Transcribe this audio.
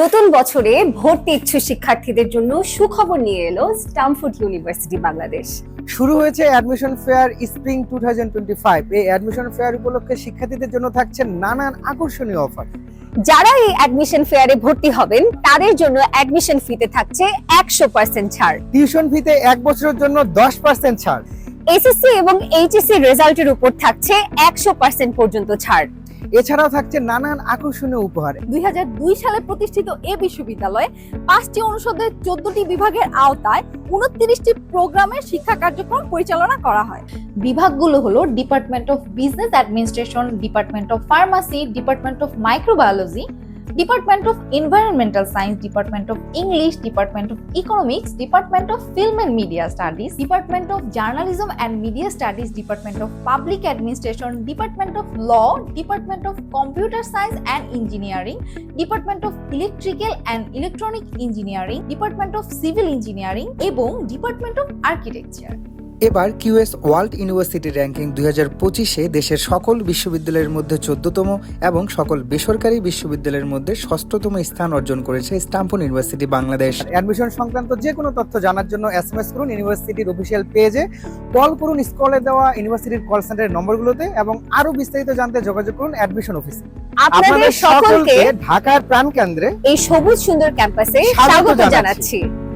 নতুন বছরে ভর্তি ইচ্ছু শিক্ষার্থীদের জন্য সুখবর নিয়ে এলো স্টামফোর্ড ইউনিভার্সিটি বাংলাদেশ শুরু হয়েছে অ্যাডমিশন ফেয়ার স্প্রিং টু এই অ্যাডমিশন ফেয়ার উপলক্ষে শিক্ষার্থীদের জন্য থাকছে নানান আকর্ষণীয় অফার যারা এই অ্যাডমিশন ফেয়ারে ভর্তি হবেন তাদের জন্য অ্যাডমিশন ফিতে থাকছে একশো পার্সেন্ট ছাড় টিউশন ফিতে এক বছরের জন্য দশ পার্সেন্ট ছাড় এসএসসি এবং এইচএসসি রেজাল্টের উপর থাকছে একশো পার্সেন্ট পর্যন্ত ছাড় এছাড়াও থাকছে নানান আকর্ষণীয় উপহার দুই সালে প্রতিষ্ঠিত এ বিশ্ববিদ্যালয়ে পাঁচটি অনুষদের চোদ্দটি বিভাগের আওতায় উনত্রিশটি প্রোগ্রামের শিক্ষা কার্যক্রম পরিচালনা করা হয় বিভাগগুলো হলো department of business administration department of pharmacy department of microbiology Department of Environmental Science, Department of English, Department of Economics, Department of Film and Media Studies, Department of Journalism and Media Studies, Department of Public Administration, Department of Law, Department of Computer Science and Engineering, Department of Electrical and Electronic Engineering, Department of Civil Engineering ebong Department of Architecture. এবার QS world university ranking দুই হাজার পঁচিশে দেশের সকল বিশ্ববিদ্যালয়ের মধ্যে চোদ্দতম এবং সকল বেসরকারি বিশ্ববিদ্যালয়ের মধ্যে ষষ্ঠতম স্থান অর্জন করেছে স্ট্যাম্পন ইউনিভার্সিটি বাংলাদেশ অ্যাডমিশন সংক্রান্ত যে কোনো তথ্য জানার জন্য এস এম এস করুন ইউনিভার্সিটির অফিসিয়াল পেজে কল করুন স্কলে দেওয়া ইউনিভার্সিটির কল সেন্টারের নম্বরগুলোতে এবং আরও বিস্তারিত জানতে যোগাযোগ করুন অ্যাডমিশন অফিসে আপনাদের সকলকে ঢাকার প্রাণকেন্দ্রে এই সবুজ সুন্দর ক্যাম্পাসে স্বাগত জানাচ্ছি